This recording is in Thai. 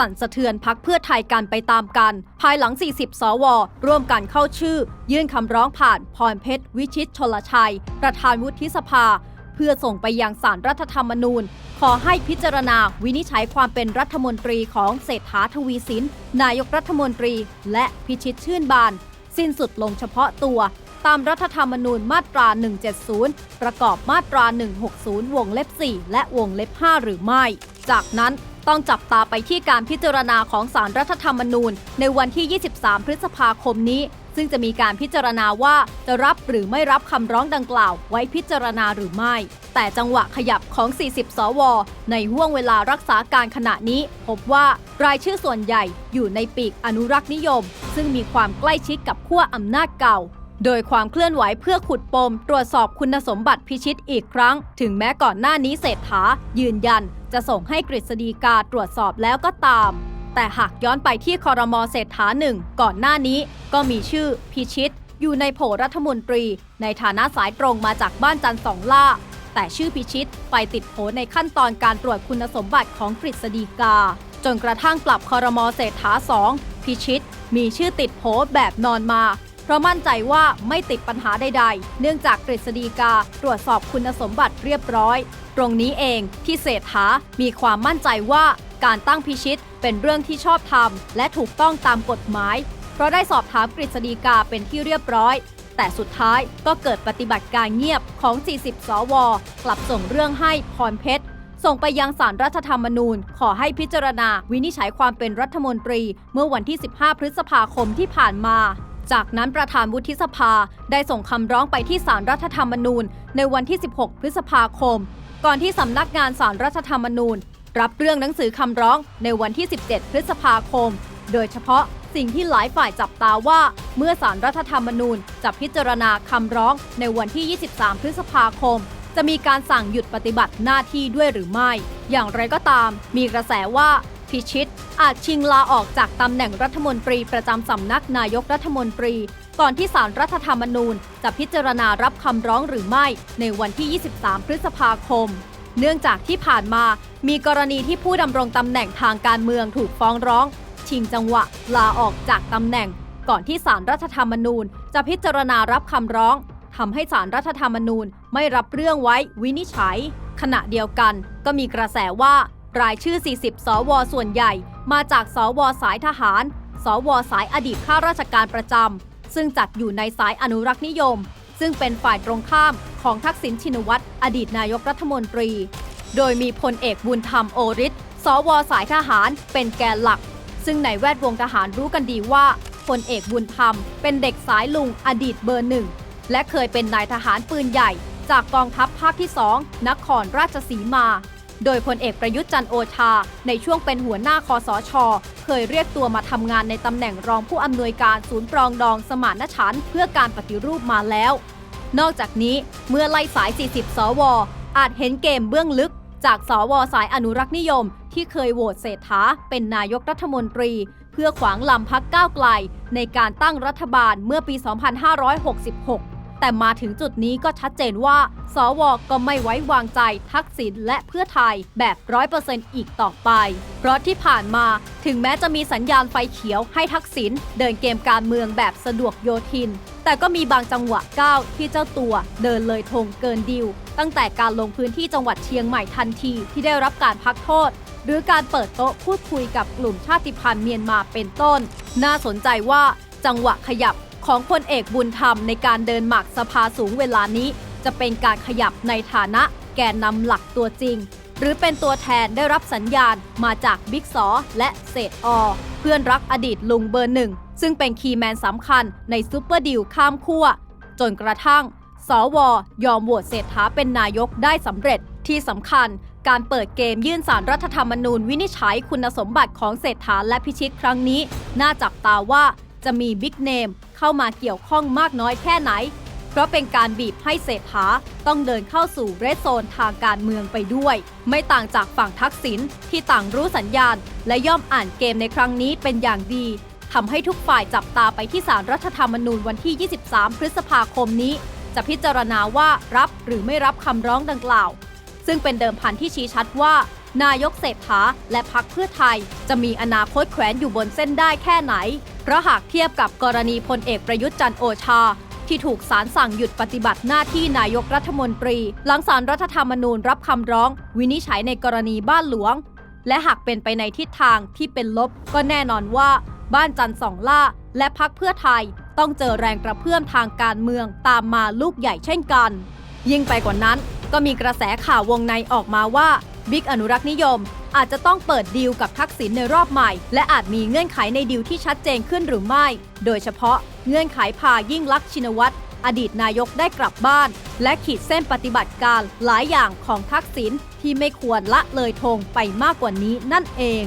สั่นสะเทือนพักเพื่อไทยกันไปตามกัน ภายหลัง 40 สว ร่วมกันเข้าชื่อ ยื่นคำร้องผ่านพรเพชร วิชิตชลชัย ประธานวุฒิสภา เพื่อส่งไปยังสารรัฐธรรมนูญ ขอให้พิจารณาวินิจฉัยความเป็นรัฐมนตรีของเศรษฐาทวีสิน นายกรัฐมนตรี และพิชิตชื่นบาน สิ้นสุดลงเฉพาะตัว ตามรัฐธรรมนูญมาตรา 170 ประกอบมาตรา 160 วงเล็บ 4 และวงเล็บ 5 หรือไม่ จากนั้น ต้องจับตาไปที่การพิจารณาของสารรัฐธรรมนูญ ในวันที่ 23 พฤษภาคมนี้ ซึ่งจะมีการพิจารณาว่าจะรับหรือไม่รับคำร้องดังกล่าว ไว้พิจารณาหรือไม่ แต่จังหวะขยับของ 40 สว ในห่วงเวลารักษาการขณะนี้ พบว่ารายชื่อส่วนใหญ่อยู่ในปีกอนุรักษ์นิยม ซึ่งมีความใกล้ชิดกับขั้วอำนาจเก่า โดยความเคลื่อนไหวเพื่อขุดปม ตรวจสอบคุณสมบัติพิชิตอีกครั้ง ถึงแม้ก่อนหน้านี้เศรษฐา ยืนยัน จะส่งให้กฤษฎีกาตรวจสอบแล้วก็ตาม แต่หากย้อนไปที่คอรมอเศรษฐาหนึ่งก่อนหน้านี้ ก็มีชื่อพิชิต อยู่ในโผรัฐมนตรี ในฐานะสายตรงมาจากบ้านจันสองล่า แต่ชื่อพิชิตไปติดโผในขั้นตอนการตรวจคุณสมบัติของกฤษฎีกา จนกระทั่งปรับคอรมอเศรษฐาสองพิชิต มีชื่อติดโผแบบนอนมา ราะมั่นใจว่าไม่ติดปัญหาใดๆ เนื่องจากกฤษฎีกาตรวจสอบคุณสมบัติเรียบร้อย ตรงนี้เองที่เศรษฐามีความมั่นใจว่าการตั้งพิชิตเป็นเรื่องที่ชอบธรรมและถูกต้องตามกฎหมาย เพราะได้สอบถามกฤษฎีกาเป็นที่เรียบร้อย แต่สุดท้ายก็เกิดปฏิบัติการเงียบของ 40 สว กลับส่งเรื่องให้พรเพชรส่งไปยังสารรัฐธรรมนูญ ขอให้พิจารณาวินิจฉัยความเป็นรัฐมนตรี เมื่อวันที่ 15 พฤษภาคมที่ผ่านมา จากนั้นประธานวุฒิสภาได้ส่งคำร้องไปที่สารรัฐธรรมนูญ ในวันที่ 16 พฤษภาคม ก่อนที่สำนักงานสารรัฐธรรมนูญ รับเรื่องหนังสือคำร้องในวันที่ 17 พฤษภาคม โดยเฉพาะสิ่งที่หลายฝ่ายจับตาว่า เมื่อสารรัฐธรรมนูญจะพิจารณาคำร้องในวันที่ 23 พฤษภาคม จะมีการสั่งหยุดปฏิบัติหน้าที่ด้วยหรือไม่ อย่างไรก็ตาม มีกระแสว่า พิชิต อาจชิงลาออกจากตำแหน่งรัฐมนตรีประจำสำนักนายกรัฐมนตรี ก่อนที่สารรัฐธรรมนูญ จะพิจารณารับคำร้องหรือไม่ในวันที่ 23 พฤษภาคม เนื่องจากที่ผ่านมามีกรณีที่ผู้ดำรงตำแหน่งทางการเมืองถูกฟ้องร้อง ชิงจังหวะลาออกจากตำแหน่ง ก่อนที่สารรัฐธรรมนูญ จะพิจารณารับคำร้องทำให้สารรัฐธรรมนูญไม่รับเรื่องไว้วินิจฉัย ขณะเดียวกันก็มีกระแสว่า รายชื่อ 40 สว ส่วนใหญ่ มาจากสวสายทหาร สวสายอดีตข้าราชการประจำ ซึ่งจัดอยู่ในสายอนุรักษ์นิยม ซึ่งเป็นฝ่ายตรงข้ามของทักษิณชินวัตร อดีตนายกรัฐมนตรี โดยมีพลเอกบุญธรรมโอริศสวสายทหารเป็นแกนหลัก ซึ่งในแวดวงทหารรู้กันดีว่าพลเอกบุญธรรมเป็นเด็กสายลุงอดีตเบอร์หนึ่ง และเคยเป็นนายทหารปืนใหญ่ จากกองทัพภาคที่2นครราชสีมา โดยพลเอกประยุทธ์จันโอชา ในช่วงเป็นหัวหน้าคอสช เคยเรียกตัวมาทำงานในตำแหน่งรองผู้อำนวยการศูนย์ปรองดองสมานฉันท์เพื่อการปฏิรูปมาแล้ว นอกจากนี้เมื่อไล่สาย 40 สว อาจเห็นเกมเบื้องลึก จากสวสายอนุรักษ์นิยม ที่เคยโหวตเศรษฐาเป็นนายกรัฐมนตรี เพื่อขวางลำพักก้าวไกล ในการตั้งรัฐบาลเมื่อปี 2566 แต่มาถึงจุดนี้ก็ชัดเจนว่า สวก็ไม่ไว้วางใจทักษิณและเพื่อไทยแบบร้อยเปอร์เซ็นต์อีกต่อไป เพราะที่ผ่านมาถึงแม้จะมีสัญญาณไฟเขียวให้ทักษิณเดินเกมการเมืองแบบสะดวกโยทิน แต่ก็มีบางจังหวะก้าวที่เจ้าตัวเดินเลยธงเกินดิว ตั้งแต่การลงพื้นที่จังหวัดเชียงใหม่ทันทีที่ได้รับการพักโทษหรือการเปิดโต๊ะพูดคุยกับกลุ่มชาติพันธุ์เมียนมาเป็นต้น น่าสนใจว่าจังหวะขยับ ของพลเอกบุญธรรมในการเดินหมากสภาสูงเวลานี้ จะเป็นการขยับในฐานะแกนนำหลักตัวจริง หรือเป็นตัวแทนได้รับสัญญาณมาจากบิ๊กซอและเศษอเพื่อนรักอดีตลุงเบอร์หนึ่ง ซึ่งเป็นคีย์แมนสำคัญในซูเปอร์ดิวข้ามขั้วจนกระทั่ง สวยอมโหวตเศรษฐาเป็นนายกได้สำเร็จที่สำคัญการเปิดเกมยื่นสารรัฐธรรมนูญวินิจฉัยคุณสมบัติของเศรษฐาและพิชิตครั้งนี้ น่าจับตาว่า จะมีบิ๊กเนมเข้ามาเกี่ยวข้องมากน้อยแค่ไหน เพราะเป็นการบีบให้เศรษฐาต้องเดินเข้าสู่เรดโซนทางการเมืองไปด้วย ไม่ต่างจากฝั่งทักษิณที่ต่างรู้สัญญาณ และย่อมอ่านเกมในครั้งนี้เป็นอย่างดีทำให้ทุกฝ่ายจับตาไปที่สารรัฐธรรมนูญวันที่ 23 พฤษภาคมนี้ จะพิจารณาว่ารับหรือไม่รับคำร้องดังกล่าว ซึ่งเป็นเดิมพันที่ชี้ชัดว่า นายกเศรษฐาและพักเพื่อไทย จะมีอนาคตแขวนอยู่บนเส้นได้แค่ไหน เพราะหากเทียบกับกรณีพลเอกประยุทธ์จันโอชา ที่ถูกศาลสั่งหยุดปฏิบัติหน้าที่นายกรัฐมนตรี หลังศาลรัฐธรรมนูญรับคำร้อง วินิจฉัยในกรณีบ้านหลวง และหากเป็นไปในทิศทางที่เป็นลบ ก็แน่นอนว่า บ้านจันสองล่า และพักเพื่อไทย ต้องเจอแรงกระเพื่อมทางการเมืองตามมาลูกใหญ่เช่นกัน ยิ่งไปกว่านั้นก็มีกระแสข่าววงในออกมาว่า บิ๊กอนุรักษ์นิยม อาจจะต้องเปิดดีลกับทักษิณในรอบใหม่ และอาจมีเงื่อนไขในดีลที่ชัดเจนขึ้นหรือไม่ โดยเฉพาะเงื่อนไขพายิ่งลักษณ์ชินวัตรอดีตนายกได้กลับบ้าน และขีดเส้นปฏิบัติการหลายอย่างของทักษิณที่ไม่ควรละเลยทงไปมากกว่านี้นั่นเอง